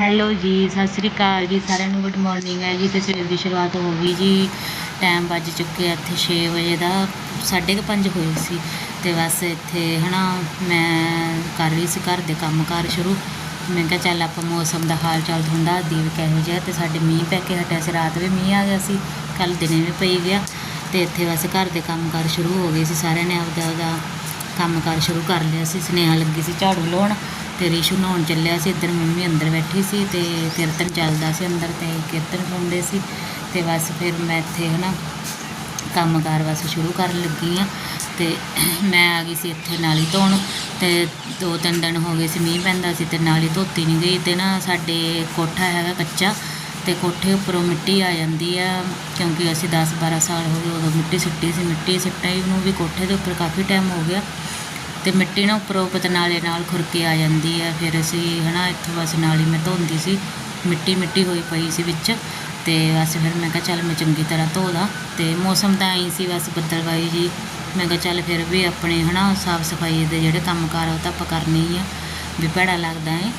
Hello ਜੀ, ਸਤਿ ਸ੍ਰੀ ਅਕਾਲ ਜੀ, ਸਾਰਿਆਂ ਨੂੰ ਗੁੱਡ ਮਾਰਨਿੰਗ ਹੈ ਜੀ, ਤੇ ਸਵੇਰ ਦੀ ਸ਼ੁਰੂਆਤ ਹੋ ਗਈ ਜੀ। ਟਾਈਮ ਵੱਜ ਚੁੱਕਿਆ ਇੱਥੇ 6 ਵਜੇ ਦਾ, ਸਾਢੇ ਕੁ ਪੰਜ ਹੋਏ ਸੀ। ਤੇ ਬਸ ਇੱਥੇ ਹਨਾ, ਮੈਂ ਕਰ ਰਹੀ ਸੀ ਘਰ ਦੇ ਕੰਮਕਾਰ ਸ਼ੁਰੂ। ਮੈਂ ਕਿਹਾ ਚੱਲ ਆਪਾਂ ਮੌਸਮ ਦਾ ਹਾਲ ਚਾਲ ਤੁਹਾਨੂੰ ਦੱਸਦੀ ਵੀ ਕਿਹੋ ਜਿਹਾ, ਤੇ ਸਾਡੇ ਮੀਂਹ ਪੈ ਕੇ ਹਟਿਆ ਸੀ, ਰਾਤ ਵੀ ਮੀਂਹ ਆ ਗਿਆ ਸੀ ਕੱਲ ਦਿਨੇ ਵੀ ਪਈ ਗਿਆ। ਤੇ ਇੱਥੇ ਬਸ ਘਰ ਦੇ ਕੰਮਕਾਰ ਸ਼ੁਰੂ ਹੋ ਗਏ ਸੀ, ਸਾਰਿਆਂ ਨੇ ਆਪਦਾ ਆਪਦਾ ਕੰਮਕਾਰ ਸ਼ੁਰੂ ਕਰ ਲਿਆ ਸੀ, ਸੁਨੇਹਾ ਲੱਗੀ ਸੀ ਝਾੜੂ ਲਾਉਣ। ਤੇ ਰਿਸ਼ੂ ਨਹਾਉਣ ਚੱਲਿਆ ਸੀ, ਇੱਧਰ ਮੰਮੀ ਅੰਦਰ ਬੈਠੀ ਸੀ ਤੇ ਕੀਰਤਨ ਚੱਲਦਾ ਸੀ ਅੰਦਰ ਤੇ ਕੀਰਤਨ ਸੁਣਦੇ ਸੀ ਤੇ ਬਸ ਫਿਰ ਮੈਂ ਇੱਥੇ ਹਨਾ ਕੰਮਕਾਰ ਬਸ ਸ਼ੁਰੂ ਕਰਨ ਲੱਗੀ ਆ ਤੇ ਮੈਂ ਆ ਗਈ ਸੀ ਇੱਥੇ ਨਾਲੀ ਧੋਣ ਤੇ ਦੋ ਤਿੰਨ ਦਿਨ ਹੋ ਗਏ ਸੀ ਮੀਂਹ ਪੈਂਦਾ ਸੀ ਤੇ ਨਾਲੀ ਧੋਤੀ ਨਹੀਂ ਗਈ ਤੇ ਨਾ ਸਾਡੇ ਕੋਠਾ ਹੈਗਾ ਕੱਚਾ ਤੇ ਕੋਠੇ ਉੱਪਰੋਂ ਮਿੱਟੀ ਆ ਜਾਂਦੀ ਆ ਕਿਉਂਕਿ ਅਸੀਂ 10 12 ਸਾਲ ਹੋ ਗਏ ਉਦੋਂ ਮਿੱਟੀ ਸਿੱਟੀ ਸੀ, ਮਿੱਟੀ ਸਿੱਟਾਈ ਨੂੰ ਵੀ ਕੋਠੇ ਦੇ ਉੱਪਰ ਕਾਫੀ ਟਾਈਮ ਹੋ ਗਿਆ। ਅਤੇ ਮਿੱਟੀ ਨਾ ਉੱਪਰੋਂ ਪਤਨਾਲੇ ਨਾਲ ਖੁਰਕੇ ਆ ਜਾਂਦੀ ਹੈ। ਫਿਰ ਅਸੀਂ ਹੈ ਨਾ ਇੱਥੋਂ ਬਸ ਨਾਲੀ ਮੈਂ ਧੋਂਦੀ ਸੀ। ਮਿੱਟੀ ਮਿੱਟੀ ਹੋਈ ਪਈ ਸੀ ਵਿੱਚ ਤੇ ਬਸ ਫਿਰ ਮੈਂ ਕਿਹਾ ਚੱਲ ਮੈਂ ਚੰਗੀ ਤਰ੍ਹਾਂ ਧੋ ਦਾਂ ਤੇ ਮੌਸਮ ਤਾਂ ਐਂ ਸੀ ਬਸ ਬੱਦਲਵਾਈ ਜੀ। ਮੈਂ ਕਿਹਾ ਚੱਲ ਫਿਰ ਵੀ ਆਪਣੇ ਹਨਾ ਸਾਫ਼ ਸਫ਼ਾਈ ਦੇ ਜਿਹੜੇ ਕੰਮ ਕਾਰ ਉਹ ਤਾਂ ਆਪਾਂ ਕਰਨੇ ਹੀ ਆ, ਵੀ ਭੈੜਾ ਲੱਗਦਾ ਏ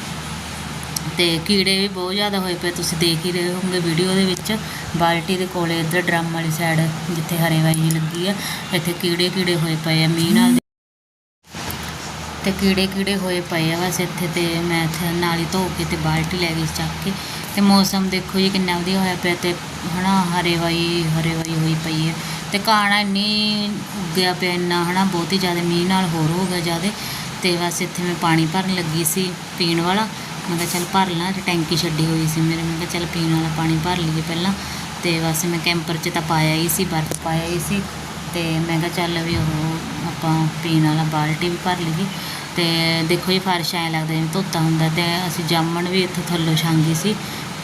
ਤੇ ਕੀੜੇ ਵੀ ਬਹੁਤ ਜ਼ਿਆਦਾ ਹੋਏ ਪਏ ਤੁਸੀਂ ਦੇਖ ਹੀ ਰਹੇ ਹੋਵੋਗੇ ਵੀਡੀਓ ਦੇ ਵਿੱਚ। ਬਾਲਟੀ ਦੇ ਕੋਲੇ ਇੱਧਰ ਡਰਮ ਵਾਲੀ ਸਾਈਡ ਜਿੱਥੇ ਹਰੇ ਵਾਈ ਲੱਗੀ ਆ, ਇੱਥੇ ਕੀੜੇ ਕੀੜੇ ਹੋਏ ਪਏ ਆ, ਮੀਂਹ ਨਾਲ ਤੇ ਕੀੜੇ ਕੀੜੇ ਹੋਏ ਪਏ ਆ ਬਸ ਇੱਥੇ ਤੇ ਮੈਂ ਇੱਥੇ ਨਾਲੀ ਧੋ ਕੇ ਤੇ ਬਾਲਟੀ ਲੈ ਗਈ ਸੀ ਚੱਕ ਕੇ। ਤੇ ਮੌਸਮ ਦੇਖੋ ਜੀ ਕਿੰਨਾ ਵਧੀਆ ਹੋਇਆ ਪਿਆ ਤੇ ਹਨਾ ਹਰੇ ਵਾਈ ਹਰੇ ਵਾਈ ਹੋਈ ਪਈ ਹੈ ਤੇ ਘਾਣਾ ਇੰਨੀ ਉੱਗਿਆ ਪਿਆ, ਇੰਨਾ ਹਨਾ ਬਹੁਤ ਹੀ ਜ਼ਿਆਦਾ ਮੀਂਹ ਨਾਲ ਹੋਰ ਹੋ ਗਿਆ ਜ਼ਿਆਦਾ। ਤੇ ਬਸ ਇੱਥੇ ਮੈਂ ਪਾਣੀ ਭਰਨ ਲੱਗੀ ਸੀ ਪੀਣ ਵਾਲਾ। ਮੈਂ ਕਿਹਾ ਚੱਲ ਭਰ ਲਾਂ ਤੇ ਟੈਂਕੀ ਛੱਡੀ ਹੋਈ ਸੀ ਮੇਰੇ, ਮੈਂ ਕਿਹਾ ਚੱਲ ਪੀਣ ਵਾਲਾ ਪਾਣੀ ਭਰ ਲਈਏ ਪਹਿਲਾਂ। ਤੇ ਬਸ ਮੈਂ ਕੈਂਪਰ 'ਚ ਤਾਂ ਪਾਇਆ ਹੀ ਸੀ, ਬਰਫ਼ ਪਾਇਆ ਹੀ ਸੀ। ਤੇ ਮੈਂ ਕਿਹਾ ਚੱਲ ਵੀ ਉਹ ਆਪਾਂ ਪੀਣ ਵਾਲਾ ਬਾਲਟੀ ਵੀ ਭਰ ਲਈਏ। ਤੇ ਦੇਖੋ ਜੀ, ਫਰਸ਼ ਐਂ ਲੱਗਦਾ ਜਿਵੇਂ ਧੋਤਾ ਹੁੰਦਾ ਤੇ ਅਸੀਂ ਜਾਮਣ ਵੀ ਇੱਥੋਂ ਥੱਲੋਂ ਛਾਂਗੀ ਸੀ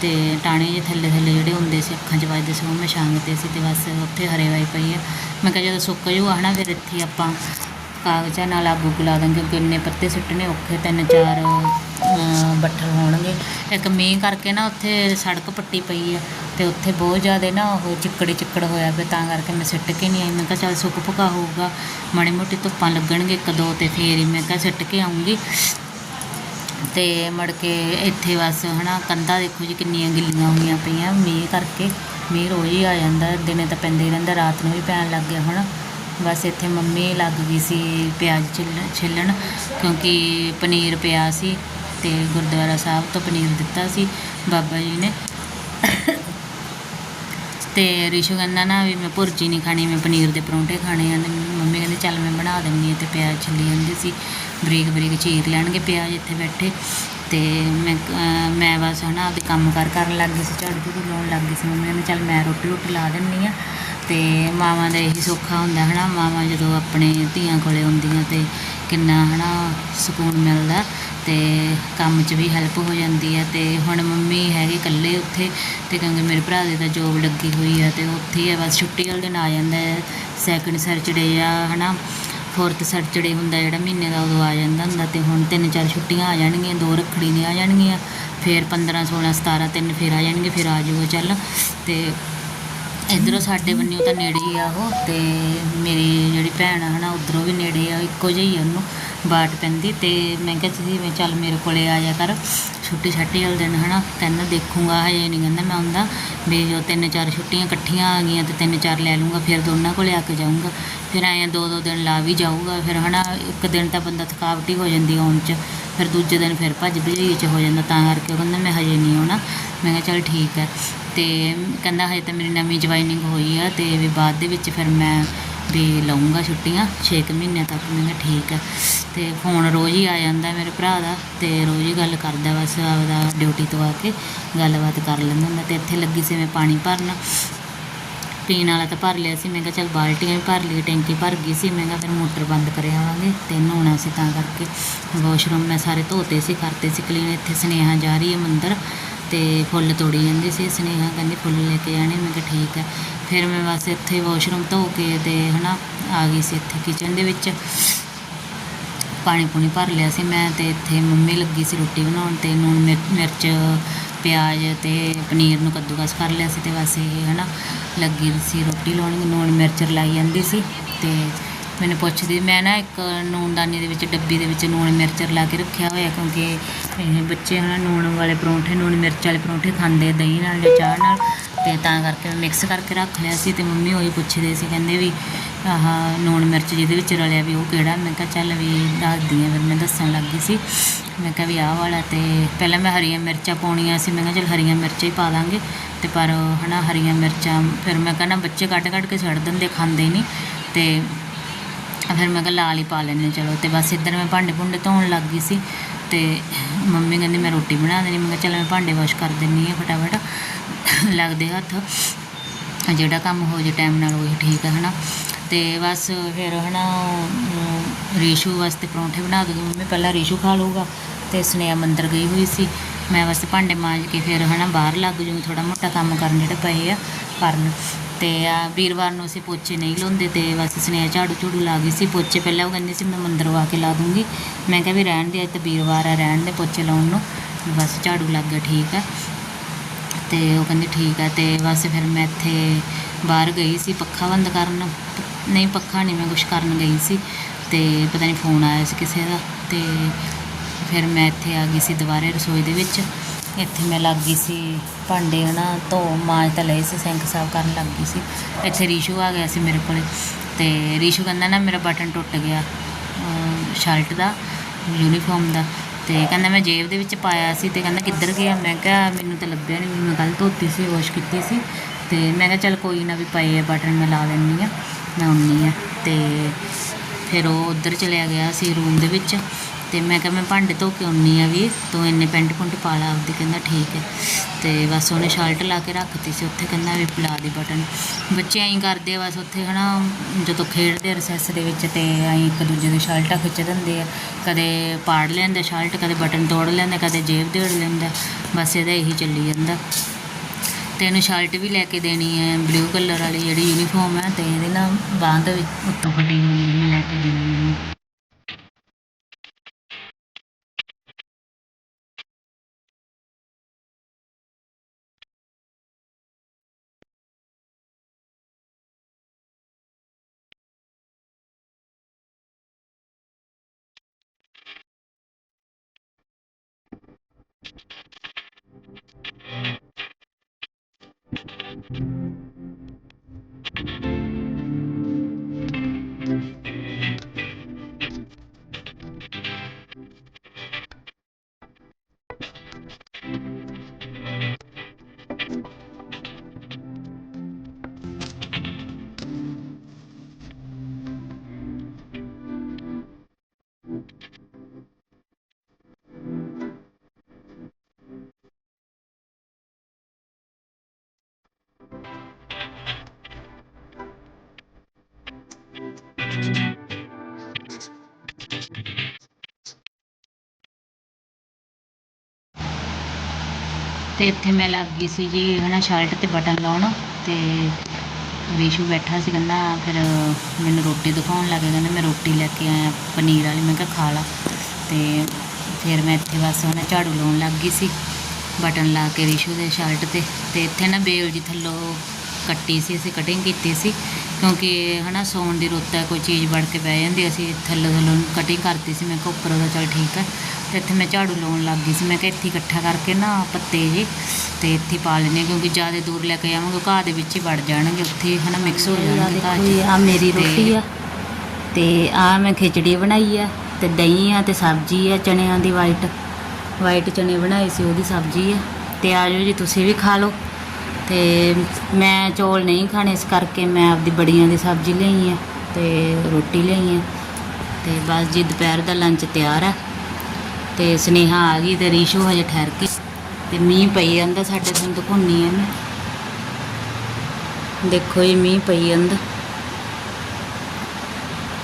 ਤੇ ਟਾਣੇ ਜਿਹੇ ਥੱਲੇ ਥੱਲੇ ਜਿਹੜੇ ਹੁੰਦੇ ਸੀ, ਅੱਖਾਂ 'ਚ ਵੱਜਦੇ ਸੀ, ਉਹ ਮੈਂ ਛਾਂਗਤੇ ਸੀ ਤੇ ਬਸ ਉੱਥੇ ਹਰੇ ਵਾਈ ਪਈ ਹੈ ਮੈਂ ਕਿਹਾ ਜਦੋਂ ਸੁੱਕ ਜੂ ਹਨਾ ਫਿਰ ਇੱਥੇ ਆਪਾਂ ਕਾਗਜ਼ਾਂ ਨਾਲ ਅੱਗ ਉੱਗ ਲਾ ਦਾਂਗੇ, ਕਿਉਂਕਿ ਇੰਨੇ ਪੱਤੇ ਸੁੱਟਣੇ ਔਖੇ, ਤਿੰਨ ਚਾਰ ਬੱਠਲ ਹੋਣਗੇ। ਇੱਕ ਮੀਂਹ ਕਰਕੇ ਨਾ ਉੱਥੇ ਸੜਕ ਪੱਟੀ ਪਈ ਹੈ ਅਤੇ ਉੱਥੇ ਬਹੁਤ ਜ਼ਿਆਦਾ ਨਾ ਉਹ ਚਿੱਕੜ ਚਿੱਕੜ ਹੋਇਆ ਪਿਆ, ਤਾਂ ਕਰਕੇ ਮੈਂ ਸਿੱਟ ਕੇ ਨਹੀਂ ਆਈ। ਮੈਂ ਕਿਹਾ ਚੱਲ ਸੁੱਕ ਪਕਾ ਹੋਊਗਾ, ਮਾੜੀ ਮੋਟੀ ਧੁੱਪਾਂ ਲੱਗਣਗੇ ਇੱਕ ਦੋ ਅਤੇ ਫੇਰ ਹੀ ਮੈਂ ਕਿਹਾ ਸਿੱਟ ਕੇ ਆਉਂਗੀ ਤੇ ਮੁੜ ਕੇ ਇੱਥੇ ਬਸ ਹਨਾ, ਕੰਧਾਂ ਦੇਖੋ ਜੀ ਕਿੰਨੀਆਂ ਗਿੱਲੀਆਂ ਹੋਈਆਂ ਪਈਆਂ, ਮੀਂਹ ਕਰਕੇ ਮੀਂਹ ਰੋਜ਼ ਹੀ ਆ ਜਾਂਦਾ, ਦਿਨੇ ਤਾਂ ਪੈਂਦਾ ਹੀ ਰਹਿੰਦਾ, ਰਾਤ ਨੂੰ ਵੀ ਪੈਣ ਲੱਗ ਗਿਆ ਹੁਣ। ਬਸ ਇੱਥੇ ਮੰਮੀ ਲੱਗ ਗਈ ਸੀ ਪਿਆਜ਼ ਛਿੱਲਣ ਛਿੱਲਣ, ਕਿਉਂਕਿ ਪਨੀਰ ਪਿਆ ਸੀ। ਤੇ ਗੁਰਦੁਆਰਾ ਸਾਹਿਬ ਤੋਂ ਪਨੀਰ ਦਿੱਤਾ ਸੀ, ਬਾਬਾ ਜੀ ਨੇ। ਤੇ ਰਿਸ਼ੂ ਕਹਿੰਦਾ ਨਾ ਵੀ ਮੈਂ ਭੁਰਜੀ ਨਹੀਂ ਖਾਣੀ, ਮੈਂ ਪਨੀਰ ਦੇ ਪਰੌਂਠੇ ਖਾਣੇ ਆ। ਤੇ ਮੰਮੀ ਕਹਿੰਦੀ, ਚੱਲ ਮੈਂ ਬਣਾ ਦਿੰਦੀ ਹਾਂ ਤੇ ਪਿਆਜ਼ ਛਿੱਲੀ ਜਾਂਦੇ ਸੀ। ਬਰੀਕ ਬਰੀਕ ਚੀਰ ਲੈਣਗੇ ਪਿਆਜ਼ ਇੱਥੇ ਬੈਠੇ। ਤੇ ਮੈਂ ਮੈਂ ਬਸ ਹਨਾ ਆਪਦੇ ਕੰਮ ਕਾਰ ਕਰਨ ਲੱਗ ਗਈ ਸੀ, ਝਾੜੂ ਝੂੜੂ ਲਾਉਣ ਲੱਗ ਗਈ ਸੀ। ਮੰਮੀ ਕਹਿੰਦੀ, ਚੱਲ ਮੈਂ ਰੋਟੀ ਰੋਟੀ ਲਾ ਦਿੰਦੀ ਆ ਤੇ ਮਾਵਾਂ ਦਾ ਇਹੀ ਸੌਖਾ ਹੁੰਦਾ ਹਨਾ, ਮਾਵਾਂ ਜਦੋਂ ਆਪਣੇ ਧੀਆਂ ਕੋਲੇ ਹੁੰਦੀਆਂ ਤੇ ਕਿੰਨਾ ਹੈ ਨਾ ਸਕੂਨ ਮਿਲਦਾ ਅਤੇ ਕੰਮ 'ਚ ਵੀ ਹੈਲਪ ਹੋ ਜਾਂਦੀ ਹੈ ਅਤੇ ਹੁਣ ਮੰਮੀ ਹੈਗੇ ਇਕੱਲੇ ਉੱਥੇ ਅਤੇ ਕਿਉਂਕਿ ਮੇਰੇ ਭਰਾ ਦੀ ਤਾਂ ਜੋਬ ਲੱਗੀ ਹੋਈ ਆ ਅਤੇ ਉੱਥੇ ਹੀ ਹੈ ਬਸ ਛੁੱਟੀ ਵਾਲੇ ਦਿਨ ਆ ਜਾਂਦਾ ਹੈ। ਸੈਕਿੰਡ ਸੈਚਰਡੇ ਆ ਨਾ ਫੋਰਥ ਸੈਚਰਡੇ ਹੁੰਦਾ ਜਿਹੜਾ ਮਹੀਨੇ ਦਾ ਉਦੋਂ ਆ ਜਾਂਦਾ ਹੁੰਦਾ ਅਤੇ ਹੁਣ ਤਿੰਨ ਚਾਰ ਛੁੱਟੀਆਂ ਆ ਜਾਣਗੀਆਂ, ਦੋ ਰੱਖੜੀ ਦੀਆਂ ਆ ਜਾਣਗੀਆਂ, ਫਿਰ 15 16 17 ਤਿੰਨ ਫਿਰ ਆ ਜਾਣਗੇ, ਫਿਰ ਆ ਜਾਊਗਾ ਚੱਲ ਅਤੇ ਇੱਧਰੋਂ ਸਾਡੇ ਬੰਨਿਓ ਤਾਂ ਨੇੜੇ ਹੀ ਆ ਉਹ ਅਤੇ ਮੇਰੀ ਜਿਹੜੀ ਭੈਣ ਆ ਨਾ ਉੱਧਰੋਂ ਵੀ ਨੇੜੇ ਆ, ਇੱਕੋ ਜਿਹੀ ਆ ਉਹਨੂੰ ਬਾਟ ਪੈਂਦੀ ਅਤੇ ਮੈਂ ਕਿਹਾ ਸੀ ਮੈਂ ਚੱਲ ਮੇਰੇ ਕੋਲੇ ਆ ਜਾ ਕਰ, ਛੁੱਟੀ ਛਾਟੀ ਵਾਲੇ ਦਿਨ ਹੈ ਨਾ ਕਹਿੰਦਾ ਦੇਖੂੰਗਾ ਹਜੇ ਨਹੀਂ ਕਹਿੰਦਾ ਮੈਂ ਆਉਂਦਾ, ਵੀ ਜੋ ਤਿੰਨ ਚਾਰ ਛੁੱਟੀਆਂ ਇਕੱਠੀਆਂ ਆ ਗਈਆਂ ਤੇ ਤਿੰਨ ਚਾਰ ਲੈ ਲੂੰਗਾ ਫਿਰ ਦੋਨਾਂ ਕੋਲੇ ਆ ਕੇ ਜਾਊਂਗਾ, ਫਿਰ ਐਂ ਦੋ ਦੋ ਦਿਨ ਲਾ ਵੀ ਜਾਊਗਾ, ਫਿਰ ਹੈ ਨਾ ਇੱਕ ਦਿਨ ਤਾਂ ਬੰਦਾ ਥਕਾਵਟ ਹੀ ਹੋ ਜਾਂਦੀ ਆਉਣ 'ਚ, ਫਿਰ ਦੂਜੇ ਦਿਨ ਫਿਰ ਭੱਜ ਭਜਾਈ 'ਚ ਹੋ ਜਾਂਦਾ, ਤਾਂ ਕਰਕੇ ਉਹ ਕਹਿੰਦਾ ਮੈਂ ਹਜੇ ਨਹੀਂ ਆਉਣਾ, ਮੈਂ ਕਿਹਾ ਚੱਲ ਠੀਕ ਹੈ ਅਤੇ ਕਹਿੰਦਾ ਹਜੇ ਤਾਂ ਮੇਰੀ ਨਵੀਂ ਜੁਆਇਨਿੰਗ ਹੋਈ ਆ ਅਤੇ ਵੀ ਬਾਅਦ ਦੇ ਵਿੱਚ ਫਿਰ ਮੈਂ ਵੀ ਲਊਂਗਾ ਛੁੱਟੀਆਂ, ਛੇ ਕੁ ਮਹੀਨਿਆਂ ਤੱਕ। ਮੈਂ ਕਿਹਾ ਠੀਕ ਆ। ਅਤੇ ਫੋਨ ਰੋਜ਼ ਹੀ ਆ ਜਾਂਦਾ ਮੇਰੇ ਭਰਾ ਦਾ ਅਤੇ ਰੋਜ਼ ਹੀ ਗੱਲ ਕਰਦਾ ਬਸ ਆਪਦਾ ਡਿਊਟੀ ਤੋਂ ਆ ਕੇ ਗੱਲਬਾਤ ਕਰ ਲੈਂਦਾ ਹੁੰਦਾ ਅਤੇ ਇੱਥੇ ਲੱਗੀ ਸੀ ਮੈਂ ਪਾਣੀ ਭਰਨ। ਪੀਣ ਵਾਲਾ ਤਾਂ ਭਰ ਲਿਆ ਸੀ। ਮੈਂ ਕਿਹਾ ਚੱਲ ਬਾਲਟੀਆਂ ਵੀ ਭਰ ਲਈ, ਟੈਂਕੀ ਭਰ ਗਈ ਸੀ। ਮੈਂ ਕਿਹਾ ਫਿਰ ਮੋਟਰ ਬੰਦ ਕਰ ਆਵਾਂਗੇ। ਤੇ ਨਹਾਉਣਾ ਸੀ ਤਾਂ ਕਰਕੇ। ਵਾਸ਼ਰੂਮ ਮੈਂ ਸਾਰੇ ਧੋਤੇ ਸੀ, ਕਰਤੇ ਸੀ, ਕਲੀਨ। ਇੱਥੇ ਸੁਨੇਹਾ ਜਾ ਰਹੀ ਹੈ ਮੰਦਰ। ਅਤੇ ਫੁੱਲ ਤੋੜੀ ਜਾਂਦੀ ਸੀ, ਸੁਨੇਹਾ ਕਹਿੰਦੀ ਫੁੱਲ ਲੈ ਕੇ ਆਉਣੇ, ਮੈਂ ਕਿਹਾ ਠੀਕ ਹੈ। ਫਿਰ ਮੈਂ ਬਸ ਇੱਥੇ ਵਾਸ਼ਰੂਮ ਧੋ ਕੇ ਅਤੇ ਹੈ ਨਾ ਆ ਗਈ ਸੀ ਇੱਥੇ ਕਿਚਨ ਦੇ ਵਿੱਚ। ਪਾਣੀ ਪੂਣੀ ਭਰ ਲਿਆ ਸੀ ਮੈਂ ਅਤੇ ਇੱਥੇ ਮੰਮੀ ਲੱਗੀ ਸੀ ਰੋਟੀ ਬਣਾਉਣ ਤੇ ਲੂਣ ਮਿਰ- ਮਿਰਚ, ਪਿਆਜ਼ ਅਤੇ ਪਨੀਰ ਨੂੰ ਕੱਦੂਕਸ ਕਰ ਲਿਆ ਸੀ ਅਤੇ ਬਸ ਇਹ ਹੈ ਨਾ ਲੱਗੀ ਸੀ ਰੋਟੀ ਲਾਉਣ ਲੂਣ ਮਿਰਚ ਲਾਈ ਜਾਂਦੀ ਸੀ ਅਤੇ ਮੈਨੂੰ ਪੁੱਛਦੀ, ਮੈਂ ਨਾ ਇੱਕ ਨੂਣਦਾਨੀ ਦੇ ਵਿੱਚ, ਡੱਬੀ ਦੇ ਵਿੱਚ ਲੂਣ ਮਿਰਚ ਰਲਾ ਕੇ ਰੱਖਿਆ ਹੋਇਆ, ਕਿਉਂਕਿ ਇਹ ਬੱਚੇ ਹਨਾ ਲੂਣ ਵਾਲੇ ਪਰੌਂਠੇ, ਨੂਣ ਮਿਰਚ ਵਾਲੇ ਪਰੌਂਠੇ ਖਾਂਦੇ ਦਹੀਂ ਨਾਲ ਜਾਂ ਚਾਹ ਨਾਲ, ਤੇ ਤਾਂ ਕਰਕੇ ਮੈਂ ਮਿਕਸ ਕਰਕੇ ਰੱਖ ਲਿਆ ਸੀ, ਤੇ ਮੰਮੀ ਉਹੀ ਪੁੱਛਦੇ ਸੀ, ਕਹਿੰਦੇ ਵੀ ਆਹ ਲੂਣ ਮਿਰਚ ਜਿਹਦੇ ਵਿੱਚ ਰਲਿਆ ਵੀ ਉਹ ਕਿਹੜਾ? ਮੈਂ ਕਿਹਾ, ਚੱਲ ਵੀ ਦੱਸਦੀ ਹਾਂ, ਫਿਰ ਮੈਂ ਦੱਸਣ ਲੱਗ ਗਈ ਸੀ। ਮੈਂ ਕਿਹਾ ਵੀ ਆਹ ਵਾਲਾ, ਤੇ ਪਹਿਲਾਂ ਮੈਂ ਹਰੀਆਂ ਮਿਰਚਾਂ ਪਾਉਣੀਆਂ ਸੀ, ਮੈਂ ਕਿਹਾ ਚੱਲ ਹਰੀਆਂ ਮਿਰਚਾਂ ਹੀ ਪਾ ਦਾਂਗੇ, ਤੇ ਪਰ ਹਨਾ ਹਰੀਆਂ ਮਿਰਚਾਂ, ਫਿਰ ਮੈਂ ਕਹਿੰਦਾ ਬੱਚੇ ਕੱਢ ਕੱਢ ਕੇ ਛੱਡ ਦਿੰਦੇ, ਖਾਂਦੇ ਨਹੀਂ ਤੇ ਫਿਰ ਮੈਂ ਕਿਹਾ ਲਾਲ ਹੀ ਪਾ ਲੈਂਦੇ ਚਲੋ ਤੇ ਬਸ ਇੱਧਰ ਮੈਂ ਭਾਂਡੇ ਭੁੰਡੇ ਧੋਣ ਲੱਗ ਗਈ ਸੀ ਤੇ ਮੰਮੀ ਕਹਿੰਦੀ ਮੈਂ ਰੋਟੀ ਬਣਾ ਦੇਣੀ ਮੈਂ ਕਿਹਾ ਚੱਲ ਮੈਂ ਭਾਂਡੇ ਵਾਸ਼ ਕਰ ਦਿੰਨੀ ਆ ਫਟਾਫਟ। ਲੱਗਦੇ ਹੱਥ ਜਿਹੜਾ ਕੰਮ ਹੋ ਜੇ ਟਾਈਮ ਨਾਲ ਉਹੀ ਠੀਕ ਹੈ ਹਨਾ। ਤੇ ਬਸ ਫਿਰ ਹਨਾ ਉਹ, ਰੀਸ਼ੂ ਵਾਸਤੇ ਪਰੌਂਠੇ ਬਣਾ ਦੂਗੀ ਮੰਮੀ ਪਹਿਲਾਂ ਰੀਸ਼ੂ ਖਾ ਲਊਗਾ ਤੇ ਸਨੇਹਾ ਮੰਦਰ ਗਈ ਹੋਈ ਸੀ। ਮੈਂ ਬਸ ਭਾਂਡੇ ਮਾਂਜ ਕੇ ਫਿਰ ਹਨਾ ਬਾਹਰ ਲੱਗ ਜੂਗੀ ਥੋੜਾ ਮੋਟਾ ਕੰਮ ਕਰਨ ਜਿਹੜੇ ਪਏ ਆ ਕਰਨ। ਤੇ ਆ, ਵੀਰਵਾਰ ਨੂੰ ਅਸੀਂ ਪੋਚੇ ਨਹੀਂ ਲਾਉਂਦੇ ਤੇ ਬਸ ਸੁਨੇਹਾ ਝਾੜੂ ਝੂੜੂ ਲਾ ਗਈ ਸੀ ਪੋਚੇ। ਪਹਿਲਾਂ ਉਹ ਕਹਿੰਦੀ ਸੀ, ਮੈਂ ਮੰਦਰ ਆ ਕੇ ਲਾ ਦੂੰਗੀ। ਮੈਂ ਕਿਹਾ ਵੀ ਰਹਿਣ ਦੇ, ਅੱਜ ਤਾਂ ਵੀਰਵਾਰ ਆ ਰਹਿਣ ਦੇ ਪੋਚੇ ਲਾਉਣ ਨੂੰ। ਬਸ ਝਾੜੂ ਲੱਗ ਗਿਆ, ਠੀਕ ਆ। ਤੇ ਉਹ ਕਹਿੰਦੀ, ਠੀਕ ਆ। ਤੇ ਬਸ ਫਿਰ ਮੈਂ ਇੱਥੇ ਬਾਹਰ ਗਈ ਸੀ, ਪੱਖਾ ਬੰਦ ਕਰਨ। ਨਹੀਂ, ਪੱਖਾ ਨਹੀਂ, ਮੈਂ ਕੁਛ ਕਰਨ ਗਈ ਸੀ। ਤੇ ਪਤਾ ਨਹੀਂ ਫੋਨ ਆਇਆ ਸੀ ਕਿਸੇ ਦਾ। ਤੇ ਫਿਰ ਮੈਂ ਇੱਥੇ ਆ ਗਈ ਸੀ ਦੁਬਾਰੇ ਰਸੋਈ ਦੇ ਵਿੱਚ। ਇੱਥੇ ਮੈਂ ਲੱਗ ਗਈ ਸੀ ਭਾਂਡੇ ਹਨਾ, ਧੋ, ਮਾਂਜ ਤਾਂ ਲਏ ਸੀ, ਸਿੰਕ ਸਾਫ਼ ਕਰਨ ਲੱਗ ਗਈ ਸੀ। ਇੱਥੇ ਰੀਸ਼ੂ ਆ ਗਿਆ ਸੀ ਮੇਰੇ ਕੋਲੇ ਤੇ ਰੀਸ਼ੂ ਕਹਿੰਦਾ ਨਾ ਮੇਰਾ ਬਟਨ ਟੁੱਟ ਗਿਆ ਸ਼ਰਟ ਦਾ ਯੂਨੀਫਾਰਮ ਦਾ। ਤੇ ਕਹਿੰਦਾ ਮੈਂ ਜੇਬ ਦੇ ਵਿੱਚ ਪਾਇਆ ਸੀ ਤੇ ਕਹਿੰਦਾ ਕਿੱਧਰ ਗਿਆ? ਮੈਂ ਕਿਹਾ ਮੈਨੂੰ ਤਾਂ ਲੱਭਿਆ ਨਹੀਂ ਮੈਂ ਕੱਲ ਧੋਤੀ ਸੀ ਵਾਸ਼ ਕੀਤੀ ਸੀ। ਤੇ ਮੈਂ ਕਿਹਾ ਚੱਲ ਕੋਈ ਨਾ ਵੀ ਪਏ ਆ ਬਟਨ ਮੈਂ ਲਾ ਲੈਂਦੀ ਆ, ਮੈਂ ਆਉਂਦੀ ਆ। ਤੇ ਫਿਰ ਉਹ ਉੱਧਰ ਚਲਿਆ ਗਿਆ ਸੀ ਰੂਮ ਦੇ ਵਿੱਚ। ਤੇ ਮੈਂ ਕਿਹਾ ਮੈਂ ਭਾਂਡੇ ਧੋ ਕੇ ਆਉਣੀ ਆ ਵੀ, ਤੂੰ ਇੰਨੇ ਪੈਂਟ ਪੁੰਟ ਪਾ ਲਾ, ਆਪਦੀ ਕਹਿੰਦਾ ਠੀਕ ਹੈ। ਤੇ ਬਸ ਉਹਨੇ ਸ਼ਰਟ ਲਾ ਕੇ ਰੱਖਤੀ ਸੀ, ਉੱਥੇ ਕਹਿੰਦਾ ਵੀ ਪਲਾ ਦੀ ਬਟਨ। ਬੱਚੇ ਐਂ ਕਰਦੇ ਆ, ਬਸ ਉੱਥੇ ਹਨਾ, ਜਦੋਂ ਖੇਡਦੇ ਆ ਰਸੈਸ ਦੇ ਵਿੱਚ ਤੇ ਐਂ ਇੱਕ ਦੂਜੇ ਦੀ ਸ਼ਰਟਾਂ ਖਿੱਚ ਦਿੰਦੇ ਆ। ਕਦੇ ਪਾੜ ਲੈਂਦੇ ਸ਼ਰਟ, ਕਦੇ ਬਟਨ ਤੋੜ ਲੈਂਦੇ, ਕਦੇ ਜੇਬ ਦੇੜ ਲੈਂਦਾ, ਬਸ ਇਹਦਾ ਇਹੀ ਚੱਲੀ ਜਾਂਦਾ। ਤੇ ਇਹਨੂੰ ਸ਼ਰਟ ਵੀ ਲੈ ਕੇ ਦੇਣੀ ਹੈ ਬਲੂ ਕਲਰ ਵਾਲੀ ਜਿਹੜੀ ਯੂਨੀਫਾਰਮ ਹੈ, ਤੇ ਇਹਦੇ ਨਾਲ ਬਾਂਹ ਦੇ ਉੱਤੋਂ ਫਟੀ ਮੈਂ ਲੈ ਕੇ ਦੇਣੀ ਇਹਨੂੰ ਅਤੇ ਇੱਥੇ ਮੈਂ ਲੱਗ ਗਈ ਸੀ ਜੀ ਹੈ ਨਾ ਸ਼ਰਟ ਤੇ ਬਟਨ ਲਾਉਣ ਅਤੇ ਰੀਸ਼ੂ ਬੈਠਾ ਸੀ ਕਹਿੰਦਾ ਫਿਰ ਮੈਨੂੰ ਰੋਟੀ ਦਿਖਾਉਣ ਲੱਗ ਗਿਆ ਕਹਿੰਦਾ ਮੈਂ ਰੋਟੀ ਲੈ ਕੇ ਆਇਆ, ਪਨੀਰ ਵਾਲੀ, ਮੈਂ ਕਿਹਾ ਖਾ ਲਾ। ਅਤੇ ਫਿਰ ਮੈਂ ਇੱਥੇ ਬਸ ਉਹਨੇ ਝਾੜੂ ਲਾਉਣ ਲੱਗ ਗਈ ਸੀ ਬਟਨ ਲਾ ਕੇ ਰਿਸ਼ੂ ਦੇ ਸ਼ਰਟ ਤੇ ਅਤੇ ਇੱਥੇ ਨਾ ਬੇਲ ਜੀ ਥੱਲੋਂ ਕੱਟੀ ਸੀ, ਅਸੀਂ ਕਟਿੰਗ ਕੀਤੀ ਸੀ। ਕਿਉਂਕਿ ਹਨਾ ਸੌਣ ਦੀ ਰੁੱਤ ਹੈ ਕੋਈ ਚੀਜ਼ ਵੜ ਕੇ ਬਹਿ ਜਾਂਦੀ ਅਸੀਂ ਥੱਲੋਂ ਥੱਲੋਂ ਕਟਿੰਗ ਕਰਤੀ ਸੀ ਮੈਂ ਕਿਹਾ ਉੱਪਰ ਉਹਦਾ ਚੱਲ ਠੀਕ ਹੈ। ਤੇ ਇੱਥੇ ਮੈਂ ਝਾੜੂ ਲਾਉਣ ਲੱਗ ਗਈ ਸੀ ਮੈਂ ਕਿਹਾ ਇੱਥੇ ਹੀ ਇਕੱਠਾ ਕਰਕੇ ਨਾ ਪੱਤੇ ਜੇ ਤੇ ਇੱਥੇ ਹੀ ਪਾ ਹਾਂ ਕਿਉਂਕਿ ਜ਼ਿਆਦਾ ਦੂਰ ਲੈ ਕੇ ਜਾਵਾਂਗੇ ਘਾਹ ਦੇ ਵਿੱਚ ਹੀ ਵੜ ਜਾਣਗੇ ਉੱਥੇ ਹੀ ਹਨਾ ਮਿਕਸ ਹੋ ਜਾਣਗੇ ਘਾਹ 'ਚ। ਆ ਮੇਰੀ ਰੋਟੀ ਆ। ਤੇ ਆ ਮੈਂ ਖਿਚੜੀ ਬਣਾਈ ਆ ਤੇ ਦਹੀਂ ਆ ਤੇ ਸਬਜ਼ੀ ਆ ਚਣਿਆਂ ਦੀ ਵਾਈਟ ਵਾਈਟ ਚਨੇ ਬਣਾਏ ਸੀ ਉਹਦੀ ਸਬਜ਼ੀ ਆ। ਤੇ ਆ ਜਾਓ ਜੀ ਤੁਸੀਂ ਵੀ ਖਾ ਲਓ। ਤੇ ਮੈਂ ਚੌਲ ਨਹੀਂ ਖਾਣੇ, ਇਸ ਕਰਕੇ ਮੈਂ ਆਪਦੀ ਬੜੀਆਂ ਦੀ ਸਬਜ਼ੀ ਲਈ ਹੈ ਤੇ ਰੋਟੀ ਲਈ ਹੈ ਤੇ ਬਸ ਜੀ, ਦੁਪਹਿਰ ਦਾ ਲੰਚ ਤਿਆਰ ਹੈ ਤੇ ਸਨੇਹਾ ਆ ਗਈ ਤੇ ਰੀਸ਼ੂ ਹਜੇ ਠਹਿਰ ਕੇ, ਤੇ ਮੀਂਹ ਪਈ ਜਾਂਦਾ ਸਾਡੇ ਤੋਂ ਦਿਖਾਉਣੀ ਆ ਮੈਂ। ਦੇਖੋ ਇਹ ਮੀਂਹ ਪਈ ਜਾਂਦਾ।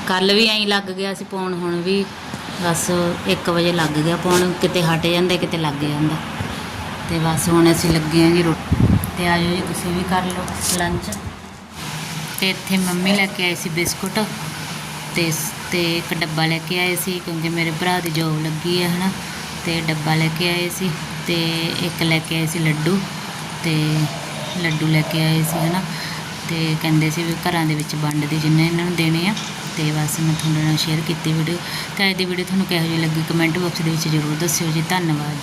ਕੱਲ ਵੀ ਐਂ ਲੱਗ ਗਿਆ ਸੀ ਪੌਣ, ਹੁਣ ਵੀ ਬਸ 1 ਵਜੇ ਲੱਗ ਗਿਆ ਪੌਣ, ਕਿਤੇ ਹਟ ਜਾਂਦਾ, ਕਿਤੇ ਲੱਗ ਜਾਂਦਾ। ਤੇ ਬਸ ਹੁਣ ਅਸੀਂ ਲੱਗੇ ਆਂ ਜੀ ਰੋਟੀ ਤੇ ਜਾਓ ਜੀ, ਤੁਸੀਂ ਵੀ ਕਰ ਲਓ ਲੰਚ ਤੇ ਇੱਥੇ ਮੰਮੀ ਲੈ ਕੇ ਆਏ ਸੀ ਬਿਸਕੁਟ ਤੇ ਤੇ ਇੱਕ ਡੱਬਾ ਲੈ ਕੇ ਆਏ ਸੀ ਕਿਉਂਕਿ ਮੇਰੇ ਭਰਾ ਦੀ ਜੋਬ ਲੱਗੀ ਹੈ, ਹਨਾ। ਤੇ ਡੱਬਾ ਲੈ ਕੇ ਆਏ ਸੀ ਤੇ ਇੱਕ ਲੈ ਕੇ ਆਏ ਸੀ ਲੱਡੂ ਤੇ ਲੱਡੂ ਲੈ ਕੇ ਆਏ ਸੀ, ਹਨਾ। ਤੇ ਕਹਿੰਦੇ ਸੀ ਵੀ ਘਰਾਂ ਦੇ ਵਿੱਚ ਵੰਡਦੇ ਜਿੰਨੇ ਇਹਨਾਂ ਨੂੰ ਦੇਣੇ ਆ ਤੇ ਬਸ ਮੈਂ ਤੁਹਾਡੇ ਨਾਲ ਸ਼ੇਅਰ ਕੀਤੀ ਵੀਡੀਓ ਤੇ ਅੱਜ ਦੀ ਵੀਡੀਓ ਤੁਹਾਨੂੰ ਕਿਹੋ ਜਿਹੀ ਲੱਗੀ ਕਮੈਂਟ ਬਾਕਸ ਦੇ ਵਿੱਚ ਜ਼ਰੂਰ ਦੱਸਿਓ ਜੀ। ਧੰਨਵਾਦ ਜੀ।